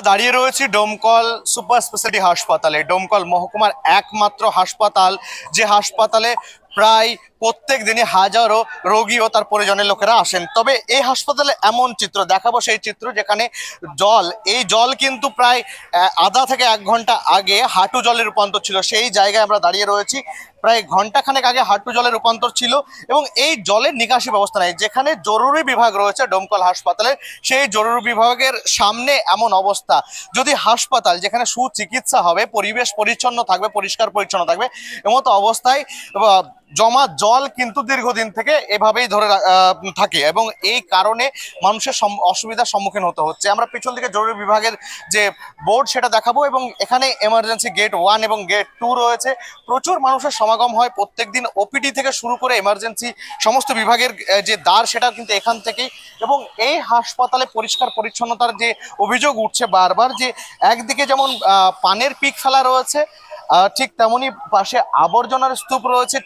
দাঁড়িয়ে রয়েছি Domkal super speciality হাসপাতালে। ডোমকল মহকুমার একমাত্র হাসপাতাল যে হাসপাতালে প্রায় প্রত্যেক দিনই হাজারো রোগী ও তার পরিজনের লোকেরা আসেন। তবে এই হাসপাতালে এমন চিত্র, দেখাবো সেই চিত্র যেখানে জল, এই জল কিন্তু প্রায় আধা থেকে এক ঘণ্টা আগে হাঁটু জলের রূপান্তর ছিল। সেই জায়গায় আমরা দাঁড়িয়ে রয়েছি। প্রায় ঘন্টাখানেক আগে হাঁটু জলের রূপান্তর ছিল এবং এই জলের নিকাশি ব্যবস্থা নেই। যেখানে জরুরি বিভাগ রয়েছে ডোমকল হাসপাতালে সেই জরুরি বিভাগের সামনে এমন অবস্থা। যদি হাসপাতাল, যেখানে সুচিকিৎসা হবে, পরিবেশ পরিচ্ছন্ন থাকবে, পরিষ্কার পরিচ্ছন্ন থাকবে, এমতো অবস্থায় জমা জল কিন্তু দীর্ঘদিন থেকে এভাবেই ধরে থাকে এবং এই কারণে মানুষের অসুবিধার সম্মুখীন হতে হচ্ছে। আমরা পেছন দিকে জরুরি বিভাগের যে বোর্ড সেটা দেখাবো এবং এখানে এমার্জেন্সি গেট ওয়ান এবং গেট টু রয়েছে। প্রচুর মানুষের সমাগম হয়। প্রত্যেকদিন ওপিডি থেকে শুরু করে এমার্জেন্সি সমস্ত বিভাগের যে দ্বার সেটা কিন্তু এখান থেকেই এবং এই হাসপাতালে পরিষ্কার পরিচ্ছন্নতার যে অভিযোগ উঠছে বারবার যে একদিকে যেমন পানের পিক ফেলা রয়েছে ঠিক তেমনি পাশে আবর্জনার স্তূপ রয়েছে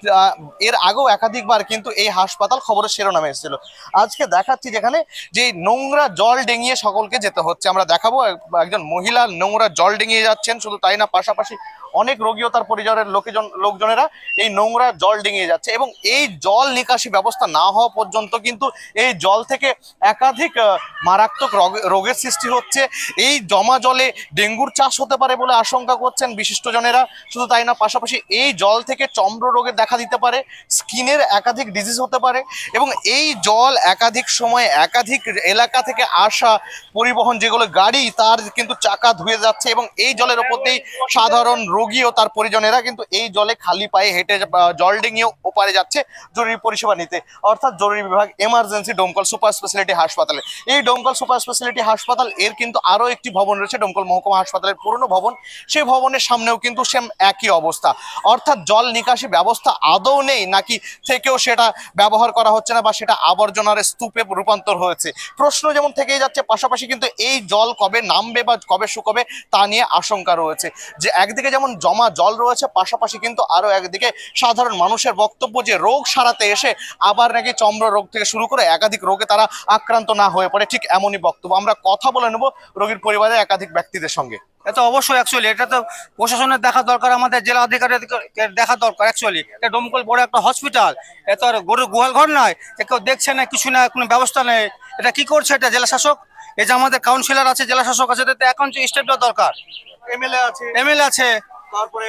এর আগেও একাধিকবার কিন্তু এই হাসপাতাল খবরের শিরোনামে এসেছিল। আজকে দেখাচ্ছি যেখানে যে নোংরা জল ডেঙিয়ে সকলকে যেতে হচ্ছে। আমরা দেখাবো একজন মহিলা নোংরা জল ডেঙিয়ে যাচ্ছেন, শুধু তাই না, পাশাপাশি অনেক রোগী ও তার পরিবারের লোকজন, লোকজনেরা এই নোংরা জল ডিঙিয়ে যাচ্ছে এবং এই জল নিকাশি ব্যবস্থা না হওয়া পর্যন্ত কিন্তু এই জল থেকে একাধিক মারাত্মক রোগ- রোগের সৃষ্টি হচ্ছে। এই জমা জলে ডেঙ্গুর চাষ হতে পারে বলে আশঙ্কা করছেন বিশিষ্টজনেরা। শুধু তাই না, পাশাপাশি এই জল থেকে চন্দ্র রোগের দেখা দিতে পারে, স্কিনের একাধিক ডিজিজ হতে পারে এবং এই জল একাধিক সময় একাধিক এলাকা থেকে আসা পরিবহন যেগুলো গাড়ি, তার কিন্তু চাকা ধুয়ে যাচ্ছে এবং এই জলের ওপর দিয়েই সাধারণ রোগী ও তার পরিজনেরা কিন্তু এই জলে খালি পায়ে হেঁটে জল ডিঙিয়ে ওপারে যাচ্ছে জরুরি পরিষেবা নিতে। অর্থাৎ জরুরি বিভাগ এমার্জেন্সি ডোমকল সুপার স্পেশালিটি হাসপাতালে। এই ডোমকল সুপার স্পেশালিটি হাসপাতাল এর কিন্তু আরও একটি ভবন রয়েছে ডোমকল মহকুমা হাসপাতালের পুরনো ভবন। সেই ভবনের সামনেও কিন্তু সেম একই অবস্থা। অর্থাৎ জল নিকাশি ব্যবস্থা আদৌ নেই, নাকি থেকেও সেটা ব্যবহার করা হচ্ছে না বা সেটা আবর্জনার স্তূপে রূপান্তর হয়েছে? প্রশ্ন যেমন থেকেই যাচ্ছে, পাশাপাশি কিন্তু এই জল কবে নামবে বা কবে শুকবে তা নিয়ে আশঙ্কা রয়েছে। যে একদিকে যেমন জমা জল রয়েছে, পাশাপাশি কিন্তু আরও একদিকে সাধারণ মানুষের বক্তব্য যে রোগ সারাতে এসে আবার নাকি চম্র রোগ থেকে শুরু করে একাধিক রোগে তারা আক্রান্ত না হয়ে পড়ে, ঠিক এমনই বক্তব্য। আমরা কথা বলে নেব রোগীর পরিবারের একাধিক ব্যক্তিদের সঙ্গে। এটা অবশ্যই অ্যাকচুয়ালি এটা তো প্রশাসনের দেখা দরকার আমাদের জেলা অধিকারীর দেখা দরকার অ্যাকচুয়ালি এটা ডোমকল বড় একটা হসপিটাল এটা আর গরুর গুহাল ঘর নয় এ কেউ দেখছে না কিছু না কোনো ব্যবস্থা নেই। এটা কি করছে এটা জেলা শাসক? এই যে আমাদের কাউন্সিলর আছে জেলা শাসক আছে এটাতে এখন স্টেপ দেওয়া দরকার। এমএলএ আছে। এমএলএ আছে। তারপরে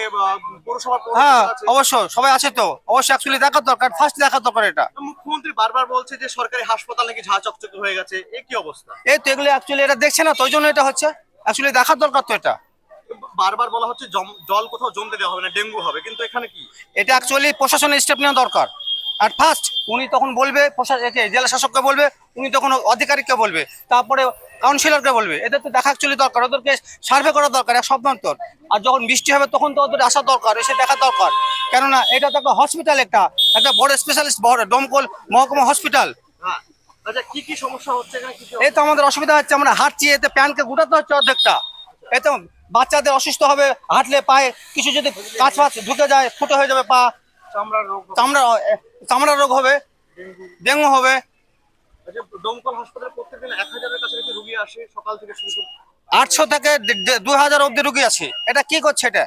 হ্যাঁ অবশ্যই সবাই আছে তো? অবশ্যই অ্যাকচুয়ালি দেখার দরকার ফার্স্ট দেখার দরকার এটা। মুখ্যমন্ত্রী বারবার বলছে যে সরকারি হাসপাতাল নাকি ঝা চকচকে হয়ে গেছে এ কি অবস্থা? এই তো এগুলো অ্যাকচুয়ালি এটা দেখছে না তো জন্য এটা হচ্ছে। অ্যাকচুয়ালি দেখার দরকার তো এটা। বারবার বলা হচ্ছে জল কোথাও জমতে দেওয়া হবে না ডেঙ্গু হবে কিন্তু এখানে কি? এটা অ্যাকচুয়ালি প্রশাসনের স্টেপ নেওয়া দরকার। আর ফার্স্ট উনি তখন বলবে জেলা শাসককে বলবে উনি তখন অধিকারিককে বলবে তারপরে কাউন্সিলরকে বলবে। এদের তো দেখা অ্যাকচুয়ালি দরকার ওদেরকে সার্ভে করা দরকার এক সপ্তান্তর আর যখন বৃষ্টি হবে তখন তো ওদের আসা দরকার এসে দেখা দরকার। কেননা এটা তো একটা হসপিটাল একটা একটা বড় স্পেশালিস্ট বড় দমকল মহকুমা হসপিটাল আচ্ছা কি কি সমস্যা হচ্ছে এখানে? কি কি এই তো আমাদের অসুবিধা হচ্ছে আমরা হাঁটছি এতে প্যানকে গুটাতে হচ্ছে অর্ধেকটা। এই তো বাচ্চাদের অসুস্থ হবে হাঁটলে পায়ে কিছু যদি কাঁচ ফাঁচ ঢুকে যায় ফুটো হয়ে যাবে পা। চামড়া চামড়া রোগ হবে ডেঙ্গু হবে। আচ্ছা দমকল হাসপাতালে প্রত্যেকদিন এক হাজারের কাছাকাছি রুগী আসে সকাল থেকে শুরু করে আটশো থেকে হাজার অব্দি রুগী আছে। এটা কি করছে এটা?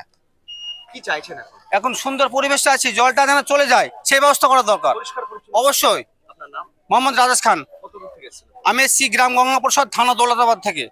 কি চাইছেন এখন? এখন সুন্দর পরিবেশটা আছে জলটা যেন চলে যায় সেই ব্যবস্থা করা দরকার। অবশ্যই। আপনার নাম? মোহাম্মদ রাজেশ খান। আমি এসছি গ্রাম গঙ্গা প্রসাদ থানা দৌলতাবাদ থেকে।